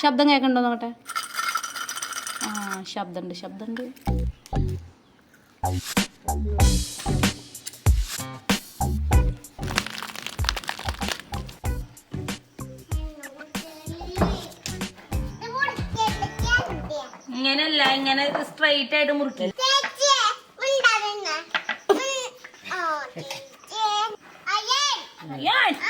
ശബ്ദം കേൾക്കണ്ടോ നോക്കട്ടെ? ആ ശബ്ദമുണ്ട് ശബ്ദമുണ്ട് ഇങ്ങനെയല്ല ഇങ്ങനെ സ്ട്രൈറ്റ് ആയിട്ട് മുറുക്കി.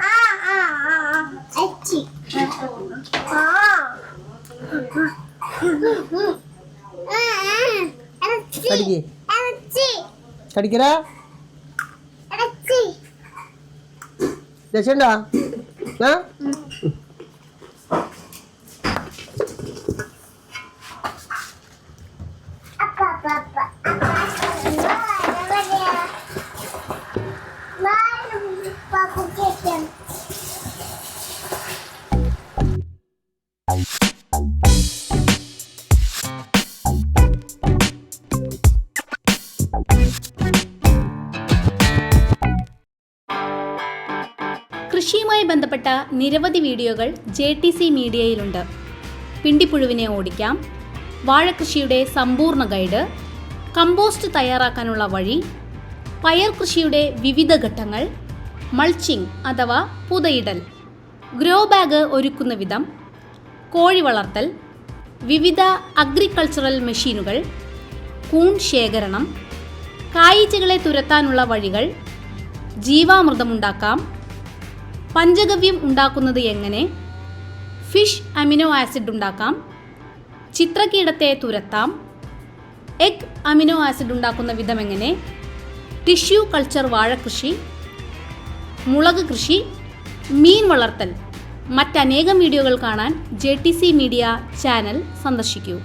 കടിക്കരാ രസണ്ടാ ആ? കൃഷിയുമായി ബന്ധപ്പെട്ട നിരവധി വീഡിയോകൾ ജെ ടി സി മീഡിയയിലുണ്ട്. പിണ്ടിപ്പുഴുവിനെ ഓടിക്കാം വാഴകൃഷിയുടെ സമ്പൂർണ ഗൈഡ് കമ്പോസ്റ്റ് തയ്യാറാക്കാനുള്ള വഴി പയർ കൃഷിയുടെ വിവിധ ഘട്ടങ്ങൾ മൾച്ചിങ് അഥവാ പുതയിടൽ ഗ്രോ ബാഗ് ഒരുക്കുന്ന വിധം കോഴി വളർത്തൽ വിവിധ അഗ്രികൾച്ചറൽ മെഷീനുകൾ കൂൺ ശേഖരണം കായ്ച്ചകളെ തുരത്താനുള്ള വഴികൾ ജീവാമൃതമുണ്ടാക്കാം പഞ്ചഗവ്യം ഉണ്ടാക്കുന്നത് എങ്ങനെ? ഫിഷ് അമിനോ ആസിഡ് ഉണ്ടാക്കാം. ചിത്രകീടത്തെ തുരത്താം. എഗ് അമിനോ ആസിഡ് ഉണ്ടാക്കുന്ന വിധം എങ്ങനെ? ടിഷ്യൂ കൾച്ചർ വാഴകൃഷി മുളക് കൃഷി. മീൻ വളർത്തൽ. മറ്റനേകം വീഡിയോകൾ കാണാൻ ജെ മീഡിയ ചാനൽ സന്ദർശിക്കൂ.